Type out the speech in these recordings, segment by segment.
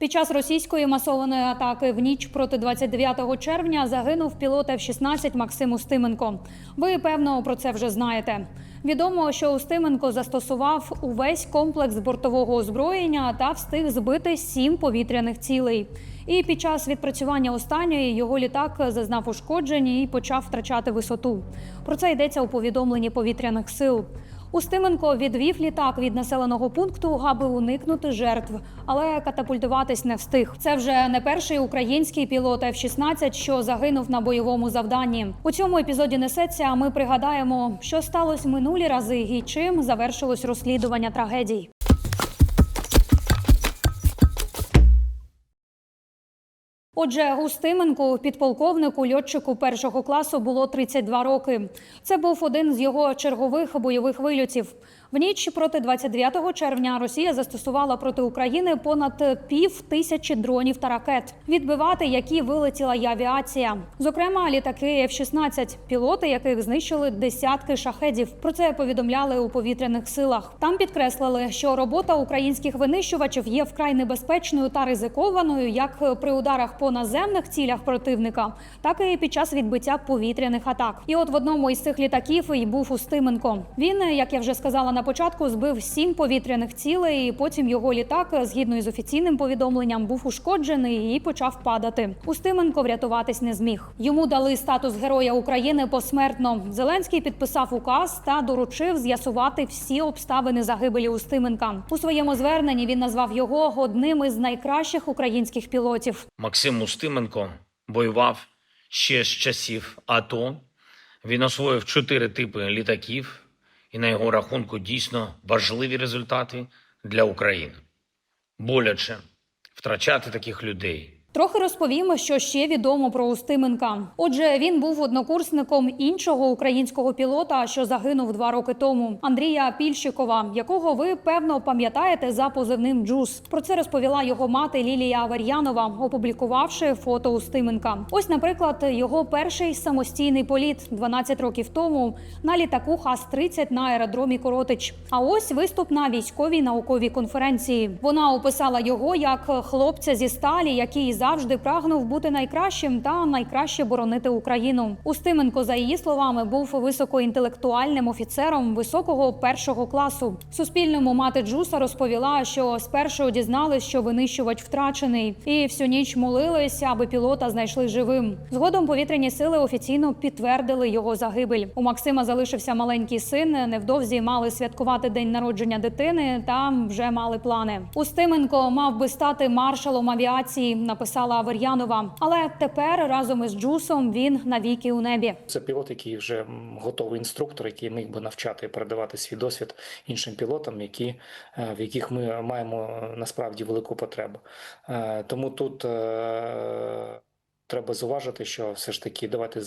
Під час російської масованої атаки в ніч проти 29 червня загинув пілот F-16 Максим Устименко. Ви певно про це вже знаєте. Відомо, що Устименко застосував увесь комплекс бортового озброєння та встиг збити сім повітряних цілей. І під час відпрацювання останньої його літак зазнав ушкоджень і почав втрачати висоту. Про це йдеться у повідомленні повітряних сил. Устименко відвів літак від населеного пункту, аби уникнути жертв, але катапультуватись не встиг. Це вже не перший український пілот F-16, що загинув на бойовому завданні. У цьому епізоді несеться. Ми пригадаємо, що сталося минулі рази і чим завершилось розслідування трагедій. Отже, Густименку, підполковнику, льотчику першого класу було 32 роки. Це був один з його чергових бойових вильотів. В ніч проти 29 червня Росія застосувала проти України понад пів тисячі дронів та ракет, відбивати які вилетіла й авіація. Зокрема, літаки F-16, пілоти яких знищили десятки шахедів. Про це повідомляли у повітряних силах. Там підкреслили, що робота українських винищувачів є вкрай небезпечною та ризикованою, як при ударах по наземних цілях противника, так і під час відбиття повітряних атак. І от в одному із цих літаків і був Устименко. Він, як я вже сказала на початку, збив сім повітряних цілей. і Потім його літак, згідно із офіційним повідомленням, був ушкоджений і почав падати. Устименко врятуватись не зміг. Йому дали статус Героя України посмертно. Зеленський підписав указ та доручив з'ясувати всі обставини загибелі Устименка. У своєму зверненні він назвав його одним із найкращих українських пілотів. Максим Устименко воював ще з часів АТО. Він освоїв чотири типи літаків, і на його рахунку дійсно важливі результати для України. Боляче втрачати таких людей. Трохи розповімо, що ще відомо про Устименка. Отже, він був однокурсником іншого українського пілота, що загинув два роки тому, Андрія Пільщикова, якого ви певно пам'ятаєте за позивним Джус. Про це розповіла його мати Лілія Авер'янова, опублікувавши фото Устименка. Ось, наприклад, його перший самостійний політ 12 років тому на літаку Хас-30 на аеродромі Коротич. А ось виступ на військовій науковій конференції. Вона описала його як хлопця зі сталі, який завжди прагнув бути найкращим та найкраще боронити Україну. Устименко, за її словами, був високоінтелектуальним офіцером високого першого класу. Суспільному мати Джуса розповіла, що спершу дізналась, що винищувач втрачений, і всю ніч молились, аби пілота знайшли живим. Згодом повітряні сили офіційно підтвердили його загибель. У Максима залишився маленький син. Невдовзі мали святкувати день народження дитини. та вже мали плани. Устименко мав би стати маршалом авіації. Написала Авер'янова. Але тепер разом із Джусом він навіки у небі. Це пілот, який вже готовий інструктор, який міг би навчати передавати свій досвід іншим пілотам, які, е, в яких ми маємо е, насправді велику потребу. Е, Тому тут треба зауважити, що все ж таки давайте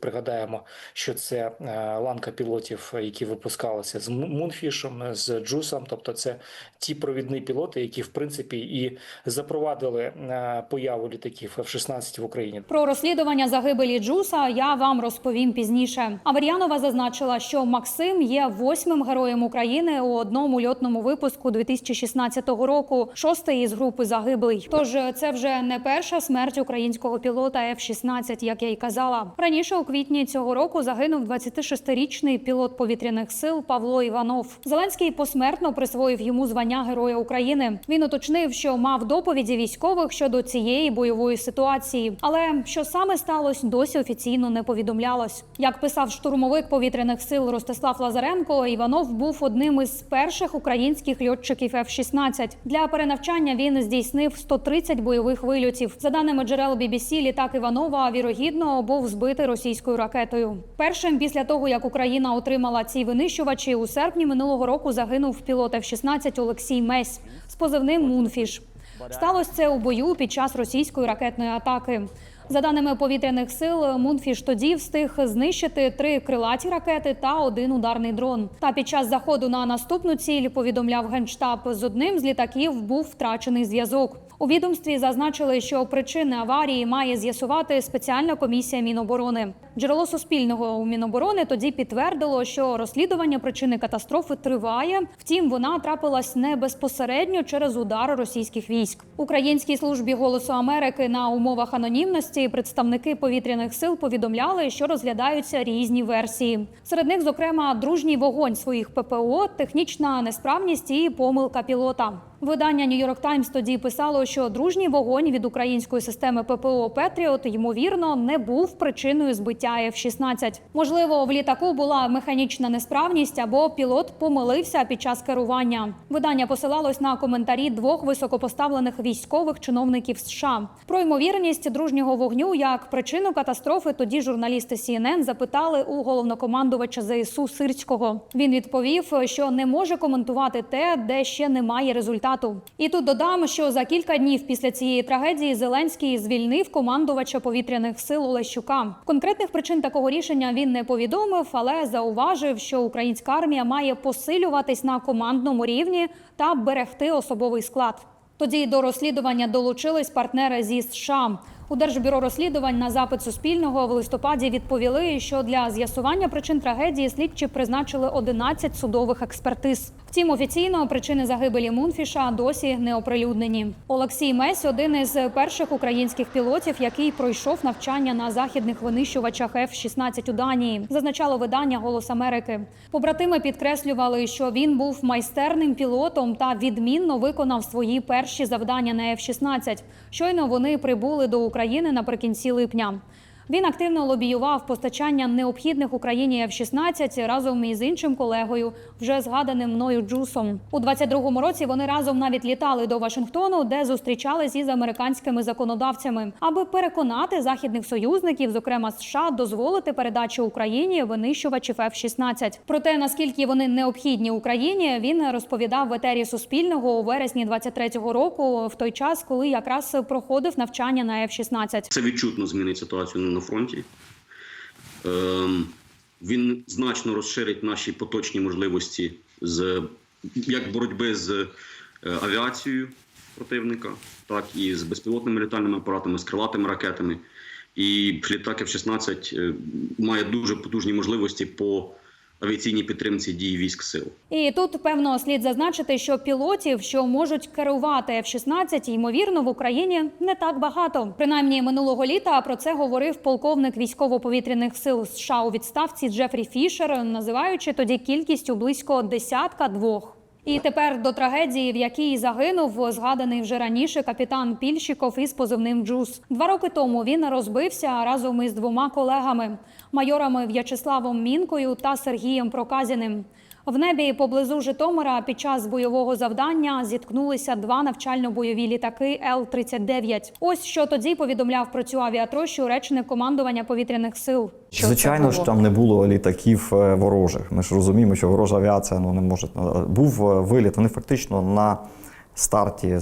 пригадаємо, що це е, ланка пілотів, які випускалися з Мунфішем, з Джусом, тобто це ті провідні пілоти, які в принципі і запровадили е, появу літаків F-16 в Україні. Про розслідування загибелі Джуса я вам розповім пізніше. Авер'янова зазначила, що Максим є восьмим героєм України у одному льотному випуску 2016 року, шостий із групи загиблий. Тож це вже не перша смерть українського пілота F-16, як я й казала. Раніше у квітні цього року загинув 26-річний пілот повітряних сил Павло Іванов. Зеленський посмертно присвоїв йому звання Героя України. Він уточнив, що мав доповіді військових щодо цієї бойової ситуації, але що саме сталося, досі офіційно не повідомлялось. Як писав штурмовик повітряних сил Ростислав Лазаренко, Іванов був одним із перших українських льотчиків F-16. Для перенавчання він здійснив 130 бойових вильотів. За даними джерел BBC, літак Іванова вірогідно був збитий російською ракетою. Першим після того, як Україна отримала ці винищувачі, у серпні минулого року загинув пілот F-16 Олексій Месь з позивним Мунфіш. Сталося це у бою під час російської ракетної атаки. За даними повітряних сил, Мунфіш тоді встиг знищити три крилаті ракети та один ударний дрон. Та під час заходу на наступну ціль повідомляв генштаб. З одним з літаків був втрачений зв'язок. У відомстві зазначили, що причини аварії має з'ясувати спеціальна комісія Міноборони. Джерело суспільного у Міноборони тоді підтвердило, що розслідування причини катастрофи триває. Втім, вона трапилась не безпосередньо через удари російських військ. Українській службі голосу Америки на умовах анонімності представники повітряних сил повідомляли, що розглядаються різні версії. Серед них, зокрема, дружній вогонь своїх ППО, технічна несправність і помилка пілота. Видання York Times тоді писало, що дружній вогонь від української системи ППО Петріот ймовірно не був причиною збиття F-16. Можливо, в літаку була механічна несправність або пілот помилився під час керування. Видання посилалось на коментарі двох високопоставлених військових чиновників США. Про ймовірність дружнього вогню як причину катастрофи тоді журналісти CNN запитали у головнокомандувача ЗСУ Сирського. Він відповів, що не може коментувати те, де ще немає результату. І тут додам, що за кілька днів після цієї трагедії Зеленський звільнив командувача повітряних сил Олещука. Конкретних причин такого рішення він не повідомив, але зауважив, що українська армія має посилюватись на командному рівні та берегти особовий склад. Тоді до розслідування долучились партнери зі США. У Держбюро розслідувань на запит Суспільного в листопаді відповіли, що для з'ясування причин трагедії слідчі призначили 11 судових експертиз. Втім, офіційно причини загибелі Мунфіша досі не оприлюднені. Олексій Месь один із перших українських пілотів, який пройшов навчання на західних винищувачах F-16 у Данії, зазначало видання Голос Америки. Побратими підкреслювали, що він був майстерним пілотом та відмінно виконав свої перші завдання на F-16. Щойно вони прибули до України наприкінці липня. Він активно лобіював постачання необхідних Україні F-16 разом із іншим колегою, вже згаданим мною Джусом. У 22-му році вони разом навіть літали до Вашингтону, де зустрічались із американськими законодавцями, аби переконати західних союзників, зокрема США, дозволити передачу Україні винищувачів F-16. Про те, наскільки вони необхідні Україні, він розповідав в етері Суспільного у вересні 23-го року, в той час, коли якраз проходив навчання на F-16. Це відчутно змінить ситуацію на фронті. Ем, він значно розширить наші поточні можливості з як боротьби з е, авіацією противника, так і з безпілотними літальними апаратами, з крилатими ракетами. І літак F-16 е, має дуже потужні можливості по авіаційній підтримці дій військ сил. І тут певно слід зазначити, що пілотів, що можуть керувати F-16, ймовірно, в Україні не так багато. Принаймні минулого літа про це говорив полковник військово-повітряних сил США у відставці Джефрі Фішер, називаючи тоді кількістю близько десятка двох. І тепер до трагедії, в якій загинув згаданий вже раніше капітан Пільщиков із позивним Джус. Два роки тому він розбився разом із двома колегами майорами В'ячеславом Мінкою та Сергієм Проказіним. В небі поблизу Житомира під час бойового завдання зіткнулися два навчально-бойові літаки Л-39. Ось що тоді повідомляв про цю авіатрощу речник командування повітряних сил. Що Звичайно ж, там не було літаків е, ворожих. Ми ж розуміємо, що ворожа авіація ну, не може. е, Був е, виліт. Вони фактично на старті, е,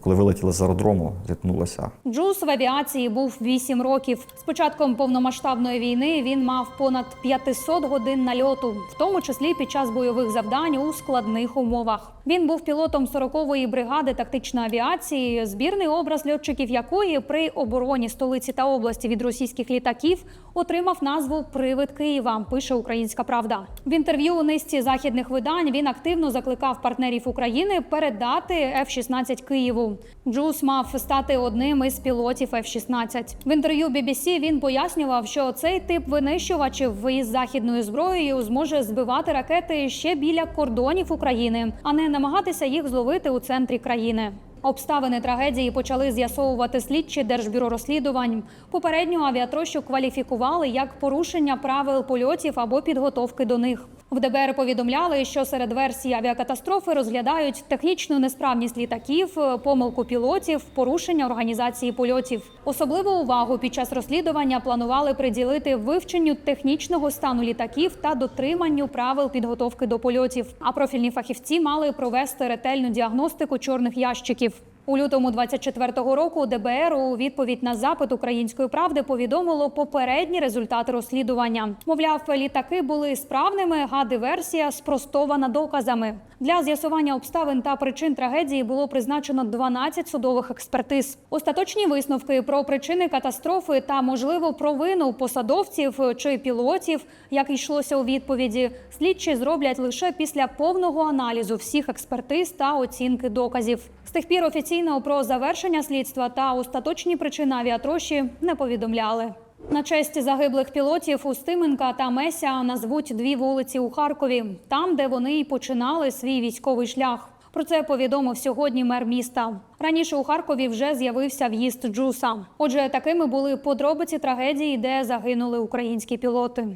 коли вилетіли з аеродрому, зіткнулися. Джус в авіації був 8 років. З початком повномасштабної війни він мав понад 500 годин нальоту, в тому числі під час бойових завдань у складних умовах. Він був пілотом 40-ї бригади тактичної авіації, збірний образ льотчиків якої при обороні столиці та області від російських літаків отримав назву Привид Києва. Пише Українська Правда. В інтерв'ю у низці західних видань він активно закликав партнерів України передати F-16 Києву. Джус мав стати одним із пілотів F-16. В інтерв'ю BBC він пояснював, що цей тип винищувачів із західною зброєю зможе збивати ракети ще біля кордонів України, а не намагатися їх зловити у центрі країни. Обставини трагедії почали з'ясовувати слідчі Держбюро розслідувань. Попередню авіатрощу кваліфікували як порушення правил польотів або підготовки до них. В ДБР повідомляли, що серед версій авіакатастрофи розглядають технічну несправність літаків, помилку пілотів, порушення організації польотів. Особливу увагу під час розслідування планували приділити вивченню технічного стану літаків та дотриманню правил підготовки до польотів. А профільні фахівці мали провести ретельну діагностику чорних ящиків. У лютому 24-го року ДБР у відповідь на запит української правди повідомило попередні результати розслідування. Мовляв, літаки були справними, а диверсія спростована доказами. Для з'ясування обставин та причин трагедії було призначено 12 судових експертиз. Остаточні висновки про причини катастрофи та можливо провину посадовців чи пілотів, як йшлося у відповіді, слідчі зроблять лише після повного аналізу всіх експертиз та оцінки доказів. З тих пір офіційно про завершення слідства та остаточні причини авіатрощі не повідомляли. На честь загиблих пілотів Устименка та Меся назвуть дві вулиці у Харкові, там, де вони й починали свій військовий шлях. Про це повідомив сьогодні мер міста. Раніше у Харкові вже з'явився в'їзд Джуса. Отже, такими були подробиці трагедії, де загинули українські пілоти.